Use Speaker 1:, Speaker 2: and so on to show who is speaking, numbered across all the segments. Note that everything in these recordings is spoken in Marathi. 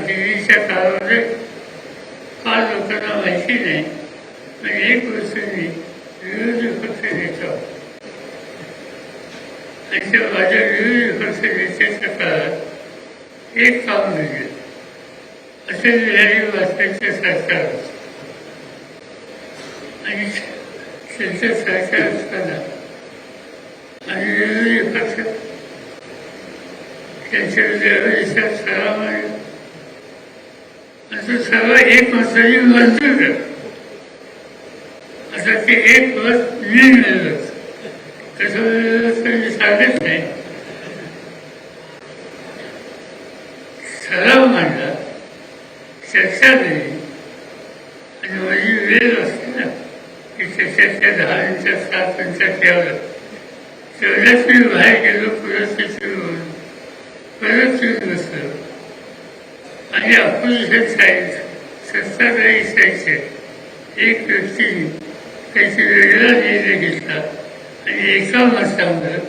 Speaker 1: दिल्लीच्या काळामध्ये फार लोकांना माहिती नाही पण एक गोष्ट मी विरोधी पक्ष नेता आणि त्या माझ्या विरोधी पक्ष नेत्याच्या काळात एक काम केलं असे बिहारी वाजपेयीचे सरकार होतं. आणि त्यांचं सरकार असताना आणि विरोधी पक्ष त्यांच्या देशात सराव आहे असं सर्व एक वर्षाची वर्ष असं ते एक वर्ष मी मिळलं तसं सांगत नाही. सराव मांडला चर्चा दिली आणि माझी वेळ असते ना की त्याच्यातल्या दहा मिनिटात सात मिनिटात ठेवलं. तेवढ्याच मी बाहेर गेलो पुरस्थिती ते परत येऊन बसलो आणि अपोजिशन साईड सत्ताधारी साईडचे एक व्यक्ती त्याची वेगळा निर्णय घेतला आणि एका मतावर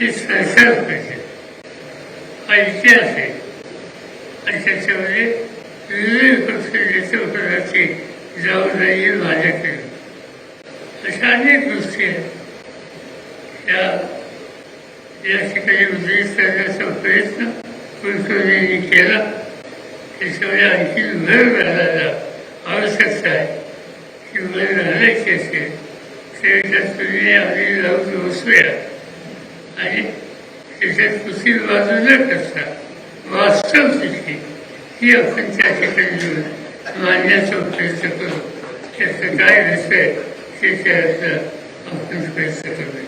Speaker 1: हे संसार पाहिजे. हा इतिहास आहे आणि त्याच्यामध्ये विविध पक्ष नेतृत्वाची जबाबदारी माझ्याकडे. अशा अनेक गोष्टी आहेत. या या ठिकाणी उद्देश करण्याचा प्रयत्न कुलकर्णींनी केला? Kışkaya hil vermelerde arasetse hil vermelerde kesi secde sürüye alil lavdu usuya hani secde kusil vazı nefese vasıf sisi hiya kınca şekilcü manne çok teşekkür kese gayresi şekerse aklını teşekkür